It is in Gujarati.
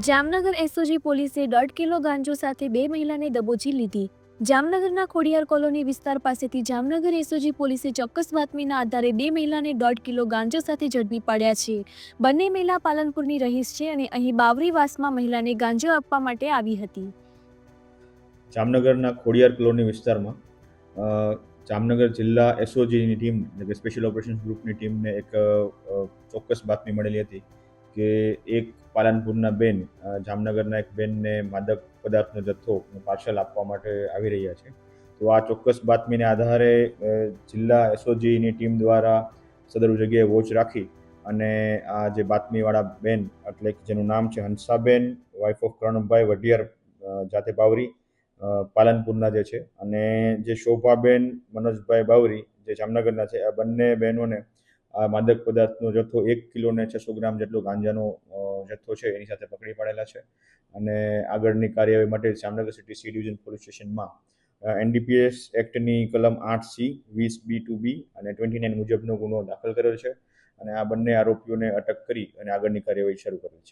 જામનગર એસઓજી પોલીસે દોઢ કિલો ગાંજો સાથે બે મહિલાને દબોચી લીધી. જામનગરના ખોડિયાર કોલોની વિસ્તાર પાસેથી જામનગર એસઓજી પોલીસે ચોક્કસ બાતમીના આધારે બે મહિલાને દોઢ કિલો ગાંજો સાથે ઝડપી પાડ્યા છે. બંને મહિલા પાલનપુરની રહીશ છે અને અહીં બાવરીવાસમાં મહિલાને ગાંજો આપવા માટે આવી હતી. જામનગરના ખોડિયાર કોલોની વિસ્તારમાં જામનગર જિલ્લા એસઓજીની ટીમ, એટલે કે સ્પેશિયલ ઓપરેશન્સ ગ્રુપની ટીમને એક ચોક્કસ બાતમી મળેલી હતી. કે એક પાલનપુરના બેન જામનગરના એક બેનને માદક પદાર્થનો જથ્થો પાર્સલ આપવા માટે આવી રહ્યા છે. તો આ ચોક્કસ બાતમીને આધારે જિલ્લા એસઓજીની ટીમ દ્વારા સદર જગ્યાએ વોચ રાખી અને આ જે બાતમીવાળા બેન, એટલે કે જેનું નામ છે હંસાબેન વાઇફ ઓફ કરણભાઈ વઢિયાર જાતે બાવરી પાલનપુરના જે છે. અને જે શોભાબેન, મનોજભાઈ બાવરી જે જામનગરના છે, આ બંને બહેનોને આ માદક પદાર્થનો જથ્થો એક કિલો ને છસો ગ્રામ જેટલો ગાંજાનો જથ્થો છે, એની સાથે પકડી પાડેલા છે. અને આગળની કાર્યવાહી માટે Jamnagar city C division police સ્ટેશનમાં એનડીપીએસ એક્ટની કલમ આઠ સી, વીસ બી ટુ બી અને ટ્વેન્ટી નાઇન મુજબનો ગુનો દાખલ કરેલ છે. અને આ બંને આરોપીઓને અટક કરી અને આગળની કાર્યવાહી શરૂ કરેલ છે.